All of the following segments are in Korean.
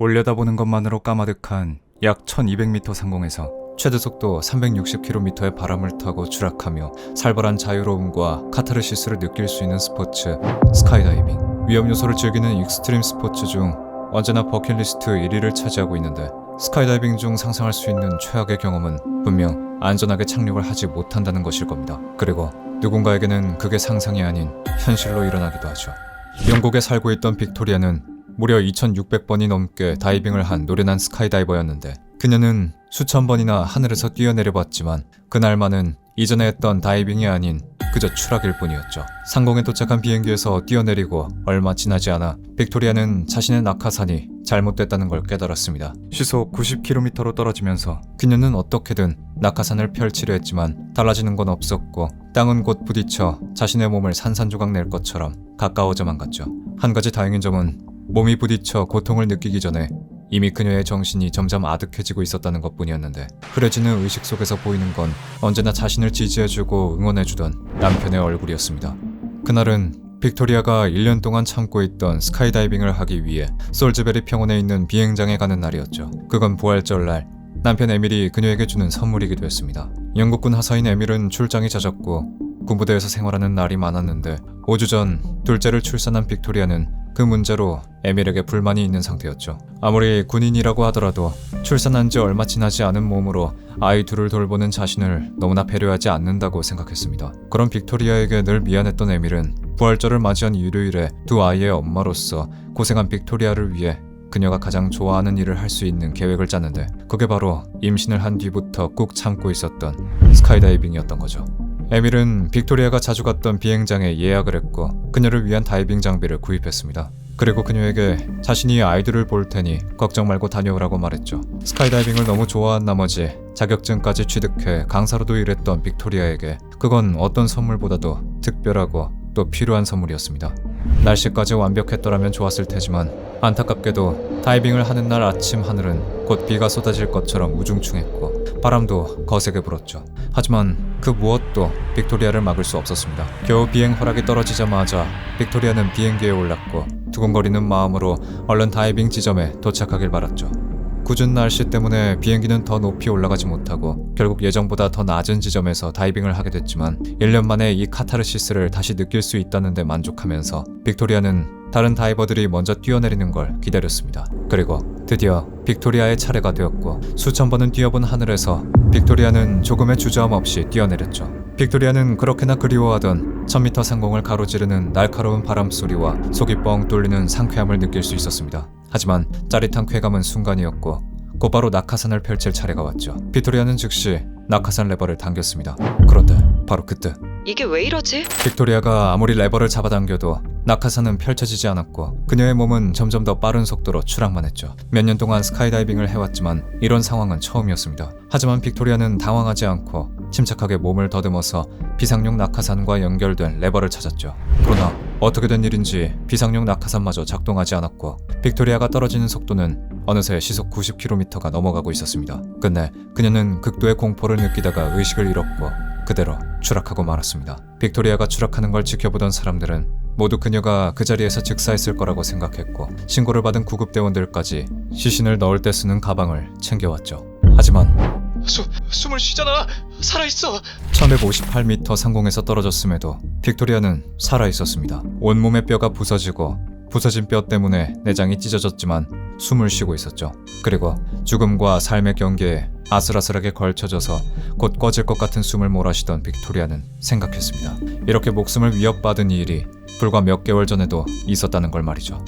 올려다보는 것만으로 까마득한 약 1200m 상공에서 최대 속도 360km의 바람을 타고 추락하며 살벌한 자유로움과 카타르시스를 느낄 수 있는 스포츠 스카이다이빙 위험 요소를 즐기는 익스트림 스포츠 중 언제나 버킷리스트 1위를 차지하고 있는데 스카이다이빙 중 상상할 수 있는 최악의 경험은 분명 안전하게 착륙을 하지 못한다는 것일 겁니다. 그리고 누군가에게는 그게 상상이 아닌 현실로 일어나기도 하죠. 영국에 살고 있던 빅토리아는 무려 2600번이 넘게 다이빙을 한 노련한 스카이다이버였는데 그녀는 수천 번이나 하늘에서 뛰어내려 봤지만 그날만은 이전에 했던 다이빙이 아닌 그저 추락일 뿐이었죠. 상공에 도착한 비행기에서 뛰어내리고 얼마 지나지 않아 빅토리아는 자신의 낙하산이 잘못됐다는 걸 깨달았습니다. 시속 90km로 떨어지면서 그녀는 어떻게든 낙하산을 펼치려 했지만 달라지는 건 없었고 땅은 곧 부딪혀 자신의 몸을 산산조각 낼 것처럼 가까워져만 갔죠. 한 가지 다행인 점은 몸이 부딪혀 고통을 느끼기 전에 이미 그녀의 정신이 점점 아득해지고 있었다는 것 뿐이었는데 흐려지는 의식 속에서 보이는 건 언제나 자신을 지지해주고 응원해주던 남편의 얼굴이었습니다. 그날은 빅토리아가 1년 동안 참고 있던 스카이다이빙을 하기 위해 솔즈베리 평원에 있는 비행장에 가는 날이었죠. 그건 부활절날 남편 에밀이 그녀에게 주는 선물이기도 했습니다. 영국군 하사인 에밀은 출장이 잦았고 군부대에서 생활하는 날이 많았는데 5주 전 둘째를 출산한 빅토리아는 그 문제로 에밀에게 불만이 있는 상태였죠. 아무리 군인이라고 하더라도 출산한 지 얼마 지나지 않은 몸으로 아이 둘을 돌보는 자신을 너무나 배려하지 않는다고 생각했습니다. 그런 빅토리아에게 늘 미안했던 에밀은 부활절을 맞이한 일요일에 두 아이의 엄마로서 고생한 빅토리아를 위해 그녀가 가장 좋아하는 일을 할 수 있는 계획을 짰는데 그게 바로 임신을 한 뒤부터 꾹 참고 있었던 스카이다이빙이었던 거죠. 에밀은 빅토리아가 자주 갔던 비행장에 예약을 했고 그녀를 위한 다이빙 장비를 구입했습니다. 그리고 그녀에게 자신이 아이들을 볼 테니 걱정 말고 다녀오라고 말했죠. 스카이다이빙을 너무 좋아한 나머지 자격증까지 취득해 강사로도 일했던 빅토리아에게 그건 어떤 선물보다도 특별하고 또 필요한 선물이었습니다. 날씨까지 완벽했더라면 좋았을 테지만 안타깝게도 다이빙을 하는 날 아침 하늘은 곧 비가 쏟아질 것처럼 우중충했고 바람도 거세게 불었죠. 하지만 그 무엇도 빅토리아를 막을 수 없었습니다. 겨우 비행 허락이 떨어지자마자 빅토리아는 비행기에 올랐고 두근거리는 마음으로 얼른 다이빙 지점에 도착하길 바랐죠. 궂은 날씨 때문에 비행기는 더 높이 올라가지 못하고 결국 예정보다 더 낮은 지점에서 다이빙을 하게 됐지만 1년 만에 이 카타르시스를 다시 느낄 수 있다는 데 만족하면서 빅토리아는 다른 다이버들이 먼저 뛰어내리는 걸 기다렸습니다. 그리고 드디어 빅토리아의 차례가 되었고 수천 번은 뛰어본 하늘에서 빅토리아는 조금의 주저함 없이 뛰어내렸죠. 빅토리아는 그렇게나 그리워하던 1000m 상공을 가로지르는 날카로운 바람 소리와 속이 뻥 뚫리는 상쾌함을 느낄 수 있었습니다. 하지만 짜릿한 쾌감은 순간이었고 곧바로 낙하산을 펼칠 차례가 왔죠. 빅토리아는 즉시 낙하산 레버를 당겼습니다. 그런데 바로 그때 이게 왜 이러지? 빅토리아가 아무리 레버를 잡아당겨도 낙하산은 펼쳐지지 않았고 그녀의 몸은 점점 더 빠른 속도로 추락만 했죠. 몇 년 동안 스카이다이빙을 해왔지만 이런 상황은 처음이었습니다. 하지만 빅토리아는 당황하지 않고 침착하게 몸을 더듬어서 비상용 낙하산과 연결된 레버를 찾았죠. 그러나 어떻게 된 일인지 비상용 낙하산마저 작동하지 않았고 빅토리아가 떨어지는 속도는 어느새 시속 90km가 넘어가고 있었습니다. 끝내 그녀는 극도의 공포를 느끼다가 의식을 잃었고 그대로 추락하고 말았습니다. 빅토리아가 추락하는 걸 지켜보던 사람들은 모두 그녀가 그 자리에서 즉사했을 거라고 생각했고 신고를 받은 구급대원들까지 시신을 넣을 때 쓰는 가방을 챙겨왔죠. 하지만 수, 숨을 쉬잖아. 살아있어. 1158m 상공에서 떨어졌음에도 빅토리아는 살아 있었습니다. 온몸의 뼈가 부서지고 부서진 뼈 때문에 내장이 찢어졌지만 숨을 쉬고 있었죠. 그리고 죽음과 삶의 경계에 아슬아슬하게 걸쳐져서 곧 꺼질 것 같은 숨을 몰아쉬던 빅토리아는 생각했습니다. 이렇게 목숨을 위협받은 이 일이 불과 몇 개월 전에도 있었다는 걸 말이죠.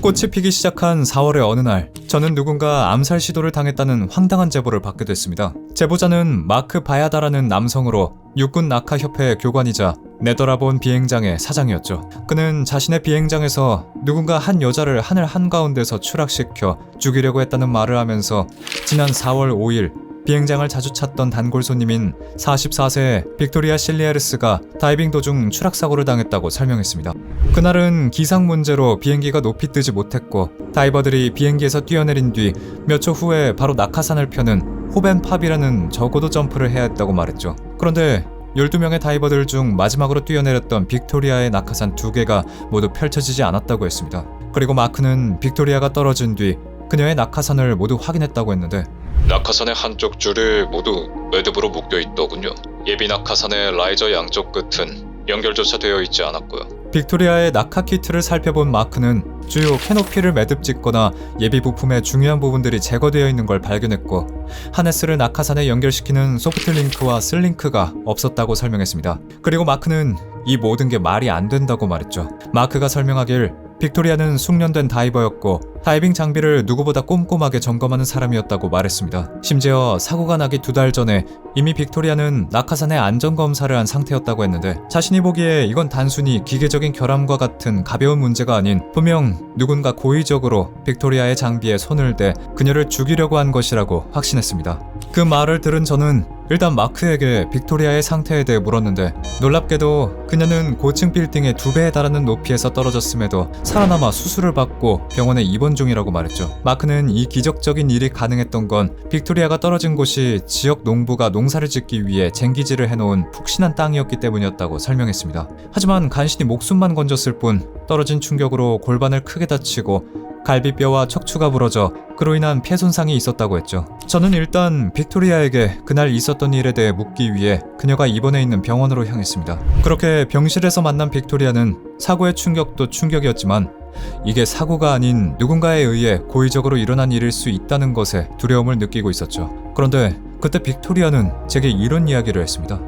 꽃이 피기 시작한 4월의 어느 날, 저는 누군가 암살 시도를 당했다는 황당한 제보를 받게 됐습니다. 제보자는 마크 바야다라는 남성으로 육군 낙하협회 교관이자 네더라본 비행장의 사장이었죠. 그는 자신의 비행장에서 누군가 한 여자를 하늘 한가운데서 추락시켜 죽이려고 했다는 말을 하면서 지난 4월 5일 비행장을 자주 찾던 단골 손님인 44세의 빅토리아 실리아르스가 다이빙 도중 추락사고를 당했다고 설명했습니다. 그날은 기상 문제로 비행기가 높이 뜨지 못했고 다이버들이 비행기에서 뛰어내린 뒤 몇 초 후에 바로 낙하산을 펴는 호벤팝이라는 저고도 점프를 해야 했다고 말했죠. 그런데 12명의 다이버들 중 마지막으로 뛰어내렸던 빅토리아의 낙하산 두 개가 모두 펼쳐지지 않았다고 했습니다. 그리고 마크는 빅토리아가 떨어진 뒤 그녀의 낙하산을 모두 확인했다고 했는데 낙하산의 한쪽 줄이 모두 매듭으로 묶여 있더군요. 예비 낙하산의 라이저 양쪽 끝은 연결조차 되어 있지 않았고요. 빅토리아의 낙하 키트를 살펴본 마크는 주요 캐노피를 매듭 짓거나 예비 부품의 중요한 부분들이 제거되어 있는 걸 발견했고 하네스를 낙하산에 연결시키는 소프트 링크와 슬링크가 없었다고 설명했습니다. 그리고 마크는 이 모든 게 말이 안 된다고 말했죠. 마크가 설명하길 빅토리아는 숙련된 다이버였고 다이빙 장비를 누구보다 꼼꼼하게 점검하는 사람이었다고 말했습니다. 심지어 사고가 나기 두 달 전에 이미 빅토리아는 낙하산의 안전 검사를 한 상태였다고 했는데 자신이 보기에 이건 단순히 기계적인 결함과 같은 가벼운 문제가 아닌 분명 누군가 고의적으로 빅토리아의 장비에 손을 대 그녀를 죽이려고 한 것이라고 확신했습니다. 그 말을 들은 저는 일단 마크에게 빅토리아의 상태에 대해 물었는데 놀랍게도 그녀는 고층 빌딩의 두 배에 달하는 높이에서 떨어졌음에도 살아남아 수술을 받고 병원에 입원 중이라고 말했죠. 마크는 이 기적적인 일이 가능했던 건 빅토리아가 떨어진 곳이 지역 농부가 농사를 짓기 위해 쟁기지를 해놓은 푹신한 땅이었기 때문이었다고 설명했습니다. 하지만 간신히 목숨만 건졌을 뿐 떨어진 충격으로 골반을 크게 다치고 갈비뼈와 척추가 부러져 그로 인한 폐 손상이 있었다고 했죠. 저는 일단 빅토리아에게 그날 있었던 일에 대해 묻기 위해 그녀가 입원해 있는 병원으로 향했습니다. 그렇게 병실에서 만난 빅토리아는 사고의 충격도 충격이었지만 이게 사고가 아닌 누군가에 의해 고의적으로 일어난 일일 수 있다는 것에 두려움을 느끼고 있었죠. 그런데 그때 빅토리아는 제게 이런 이야기를 했습니다.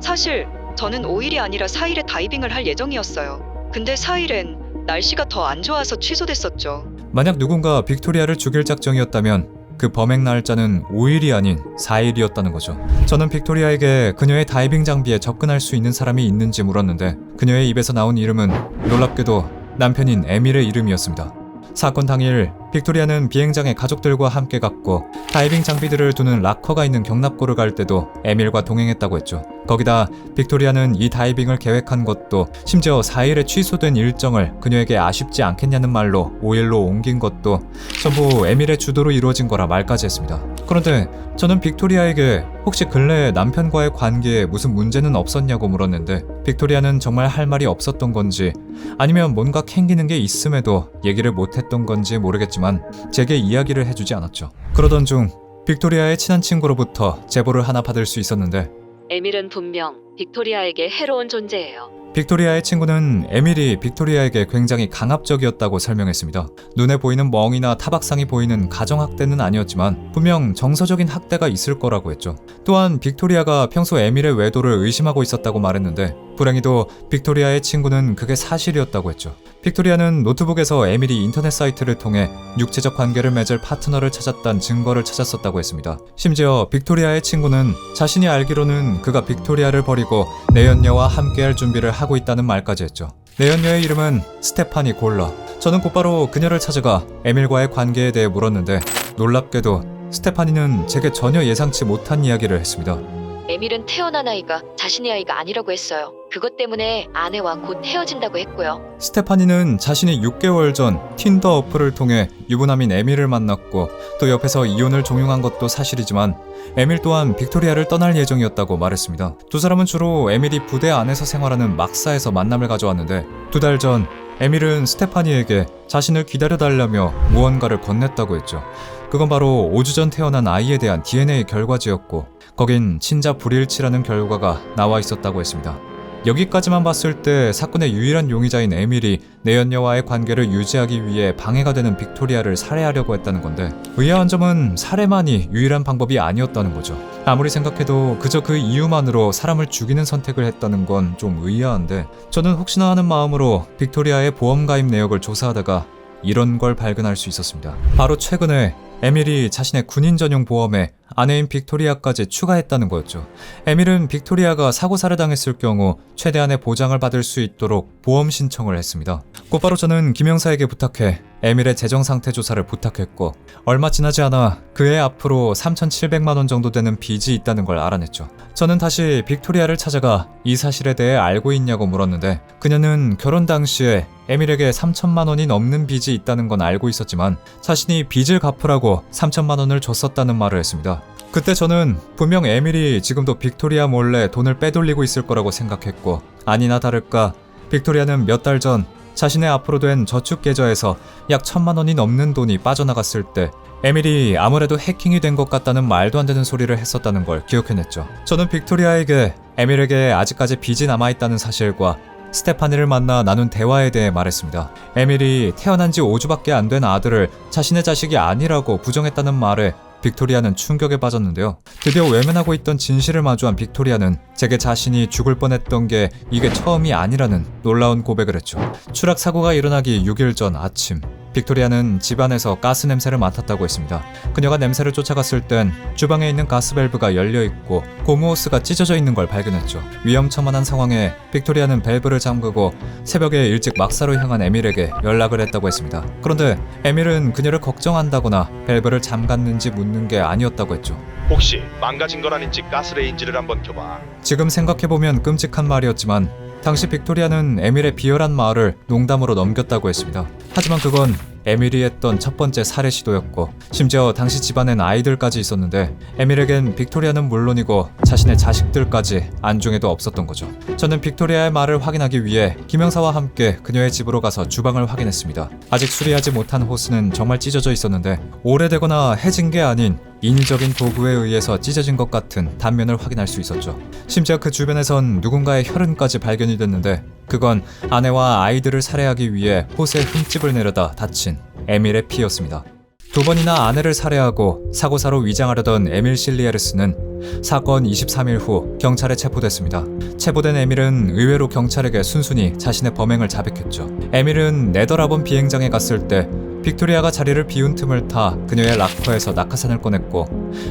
사실 저는 5일이 아니라 4일에 다이빙을 할 예정이었어요. 근데 4일엔 날씨가 더 안 좋아서 취소됐었죠. 만약 누군가 빅토리아를 죽일 작정이었다면 그 범행 날짜는 5일이 아닌 4일이었다는 거죠. 저는 빅토리아에게 그녀의 다이빙 장비에 접근할 수 있는 사람이 있는지 물었는데 그녀의 입에서 나온 이름은 놀랍게도 남편인 에밀의 이름이었습니다. 사건 당일 빅토리아는 비행장에 가족들과 함께 갔고 다이빙 장비들을 두는 락커가 있는 경납고를 갈 때도 에밀과 동행했다고 했죠. 거기다 빅토리아는 이 다이빙을 계획한 것도 심지어 4일에 취소된 일정을 그녀에게 아쉽지 않겠냐는 말로 5일로 옮긴 것도 전부 에밀의 주도로 이루어진 거라 말까지 했습니다. 그런데 저는 빅토리아에게 혹시 근래에 남편과의 관계에 무슨 문제는 없었냐고 물었는데 빅토리아는 정말 할 말이 없었던 건지 아니면 뭔가 캥기는 게 있음에도 얘기를 못했던 건지 모르겠지만 제게 이야기를 해주지 않았죠. 그러던 중 빅토리아의 친한 친구로부터 제보를 하나 받을 수 있었는데 에밀은 분명 빅토리아에게 해로운 존재예요. 빅토리아의 친구는 에밀이 빅토리아에게 굉장히 강압적이었다고 설명했습니다. 눈에 보이는 멍이나 타박상이 보이는 가정학대는 아니었지만 분명 정서적인 학대가 있을 거라고 했죠. 또한 빅토리아가 평소 에밀의 외도를 의심하고 있었다고 말했는데 불행히도 빅토리아의 친구는 그게 사실이었다고 했죠. 빅토리아는 노트북에서 에밀이 인터넷 사이트를 통해 육체적 관계를 맺을 파트너를 찾았다는 증거를 찾았었다고 했습니다. 심지어 빅토리아의 친구는 자신이 알기로는 그가 빅토리아를 버 리고 내연녀와 함께할 준비를 하고 있다는 말까지 했죠. 내연녀의 이름은 스테파니 골러. 저는 곧바로 그녀를 찾아가 에밀과의 관계에 대해 물었는데 놀랍게도 스테파니는 제게 전혀 예상치 못한 이야기를 했습니다. 에밀은 태어난 아이가 자신의 아이가 아니라고 했어요. 그것 때문에 아내와 곧 헤어진다고 했고요. 스테파니는 자신이 6개월 전 틴더 어플을 통해 유부남인 에밀을 만났고 또 옆에서 이혼을 종용한 것도 사실이지만 에밀 또한 빅토리아를 떠날 예정이었다고 말했습니다. 두 사람은 주로 에밀이 부대 안에서 생활하는 막사에서 만남을 가져왔는데 두 달 전 에밀은 스테파니에게 자신을 기다려달라며 무언가를 건넸다고 했죠. 그건 바로 5주 전 태어난 아이에 대한 DNA 결과지였고 거긴 친자 불일치라는 결과가 나와 있었다고 했습니다. 여기까지만 봤을 때 사건의 유일한 용의자인 에밀이 내연녀와의 관계를 유지하기 위해 방해가 되는 빅토리아를 살해하려고 했다는 건데 의아한 점은 살해만이 유일한 방법이 아니었다는 거죠. 아무리 생각해도 그저 그 이유만으로 사람을 죽이는 선택을 했다는 건 좀 의아한데 저는 혹시나 하는 마음으로 빅토리아의 보험 가입 내역을 조사하다가 이런 걸 발견할 수 있었습니다. 바로 최근에 에밀이 자신의 군인 전용 보험에 아내인 빅토리아까지 추가했다는 거였죠. 에밀은 빅토리아가 사고사를 당했을 경우 최대한의 보장을 받을 수 있도록 보험 신청을 했습니다. 곧바로 저는 김영사에게 부탁해 에밀의 재정 상태 조사를 부탁했고 얼마 지나지 않아 그의 앞으로 3,700만 원 정도 되는 빚이 있다는 걸 알아냈죠. 저는 다시 빅토리아를 찾아가 이 사실에 대해 알고 있냐고 물었는데 그녀는 결혼 당시에 에밀에게 3천만 원이 넘는 빚이 있다는 건 알고 있었지만 자신이 빚을 갚으라고 3천만 원을 줬었다는 말을 했습니다. 그때 저는 분명 에밀이 지금도 빅토리아 몰래 돈을 빼돌리고 있을 거라고 생각했고 아니나 다를까 빅토리아는 몇 달 전 자신의 앞으로 된 저축 계좌에서 약 천만 원이 넘는 돈이 빠져나갔을 때 에밀이 아무래도 해킹이 된 것 같다는 말도 안 되는 소리를 했었다는 걸 기억해냈죠. 저는 빅토리아에게 에밀에게 아직까지 빚이 남아있다는 사실과 스테파니를 만나 나눈 대화에 대해 말했습니다. 에밀이 태어난 지 5주밖에 안 된 아들을 자신의 자식이 아니라고 부정했다는 말에 빅토리아는 충격에 빠졌는데요. 드디어 외면하고 있던 진실을 마주한 빅토리아는 제게 자신이 죽을 뻔했던 게 이게 처음이 아니라는 놀라운 고백을 했죠. 추락 사고가 일어나기 6일 전 아침, 빅토리아는 집안에서 가스 냄새를 맡았다고 했습니다. 그녀가 냄새를 쫓아갔을 땐 주방에 있는 가스 밸브가 열려 있고 고무 호스가 찢어져 있는 걸 발견했죠. 위험천만한 상황에 빅토리아는 밸브를 잠그고 새벽에 일찍 막사로 향한 에밀에게 연락을 했다고 했습니다. 그런데 에밀은 그녀를 걱정한다거나 밸브를 잠갔는지 묻는 게 아니었다고 했죠. 혹시 망가진 건 아닌지 가스레인지를 한번 켜봐. 지금 생각해보면 끔찍한 말이었지만 당시 빅토리아는 에밀의 비열한 말을 농담으로 넘겼다고 했습니다. 하지만 그건 에밀이 했던 첫 번째 살해 시도였고 심지어 당시 집안엔 아이들까지 있었는데 에밀에겐 빅토리아는 물론이고 자신의 자식들까지 안중에도 없었던 거죠. 저는 빅토리아의 말을 확인하기 위해 김영사와 함께 그녀의 집으로 가서 주방을 확인했습니다. 아직 수리하지 못한 호스는 정말 찢어져 있었는데 오래되거나 해진 게 아닌 인위적인 도구에 의해서 찢어진 것 같은 단면을 확인할 수 있었죠. 심지어 그 주변에선 누군가의 혈흔까지 발견이 됐는데 그건 아내와 아이들을 살해하기 위해 호스에 흠집을 내려다 다친 에밀의 피였습니다. 두 번이나 아내를 살해하고 사고사로 위장하려던 에밀 실리에르스는 사건 23일 후 경찰에 체포됐습니다. 체포된 에밀은 의외로 경찰에게 순순히 자신의 범행을 자백했죠. 에밀은 네더라본 비행장에 갔을 때 빅토리아가 자리를 비운 틈을 타 그녀의 락커에서 낙하산을 꺼냈고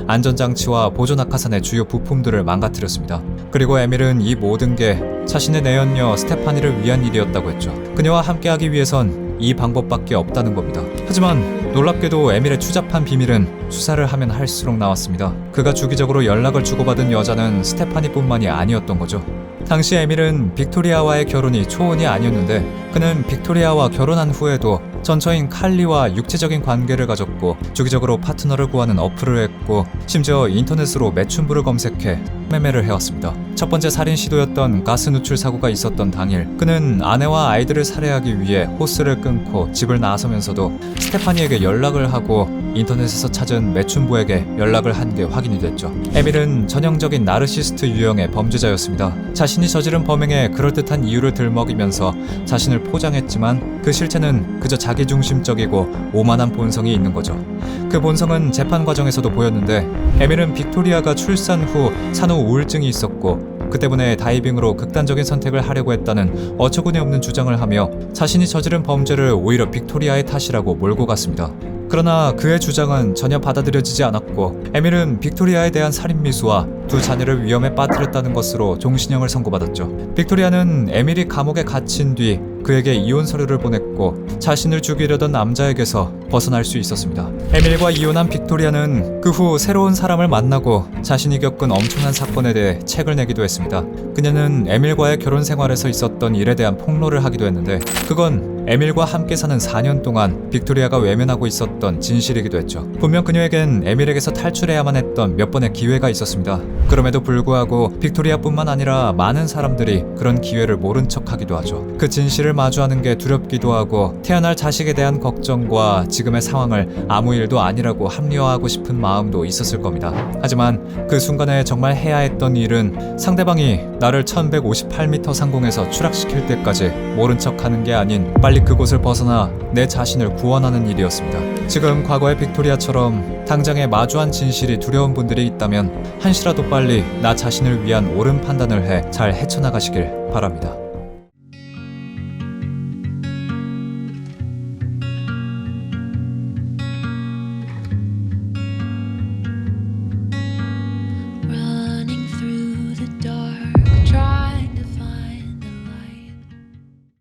안전장치와 보조 낙하산의 주요 부품들을 망가뜨렸습니다. 그리고 에밀은 이 모든 게 자신의 내연녀 스테파니를 위한 일이었다고 했죠. 그녀와 함께하기 위해선 이 방법밖에 없다는 겁니다. 하지만 놀랍게도 에밀의 추잡한 비밀은 수사를 하면 할수록 나왔습니다. 그가 주기적으로 연락을 주고받은 여자는 스테파니뿐만이 아니었던 거죠. 당시 에밀은 빅토리아와의 결혼이 초혼이 아니었는데 그는 빅토리아와 결혼한 후에도 전처인 칼리와 육체적인 관계를 가졌고 주기적으로 파트너를 구하는 어플을 했고 심지어 인터넷으로 매춘부를 검색해 매매를 해왔습니다. 첫 번째 살인 시도였던 가스 누출 사고가 있었던 당일 그는 아내와 아이들을 살해하기 위해 호스를 끊고 집을 나서면서도 스테파니에게 연락을 하고 인터넷에서 찾은 매춘부에게 연락을 한 게 확인이 됐죠. 에밀은 전형적인 나르시스트 유형의 범죄자였습니다. 자신이 저지른 범행에 그럴듯한 이유를 들먹이면서 자신을 포장했지만 그 실체는 그저 자기중심적이고 오만한 본성이 있는 거죠. 그 본성은 재판 과정에서도 보였는데 에밀은 빅토리아가 출산 후 산후 우울증이 있었고 그 때문에 다이빙으로 극단적인 선택을 하려고 했다는 어처구니 없는 주장을 하며 자신이 저지른 범죄를 오히려 빅토리아의 탓이라고 몰고 갔습니다. 그러나 그의 주장은 전혀 받아들여지지 않았고 에밀은 빅토리아에 대한 살인 미수와 두 자녀를 위험에 빠뜨렸다는 것으로 종신형을 선고받았죠. 빅토리아는 에밀이 감옥에 갇힌 뒤 그에게 이혼 서류를 보냈고 자신을 죽이려던 남자에게서 벗어날 수 있었습니다. 에밀과 이혼한 빅토리아는 그 후 새로운 사람을 만나고 자신이 겪은 엄청난 사건에 대해 책을 내기도 했습니다. 그녀는 에밀과의 결혼 생활에서 있었던 일에 대한 폭로를 하기도 했는데 그건 에밀과 함께 사는 4년 동안 빅토리아가 외면하고 있었던 진실이기도 했죠. 분명 그녀에겐 에밀에게서 탈출해야만 했던 몇 번의 기회가 있었습니다. 그럼에도 불구하고 빅토리아뿐만 아니라 많은 사람들이 그런 기회를 모른 척하기도 하죠. 그 진실을 마주하는 게 두렵기도 하고 태어날 자식에 대한 걱정과 지금의 상황을 아무 일도 아니라고 합리화하고 싶은 마음도 있었을 겁니다. 하지만 그 순간에 정말 해야 했던 일은 상대방이 나를 1158m 상공에서 추락시킬 때까지 모른 척하는 게 아닌 빨리 그곳을 벗어나 내 자신을 구원하는 일이었습니다. 지금 과거의 빅토리아처럼 당장에 마주한 진실이 두려운 분들이 있다면 한시라도 빨리 나 자신을 위한 옳은 판단을 해 잘 헤쳐나가시길 바랍니다.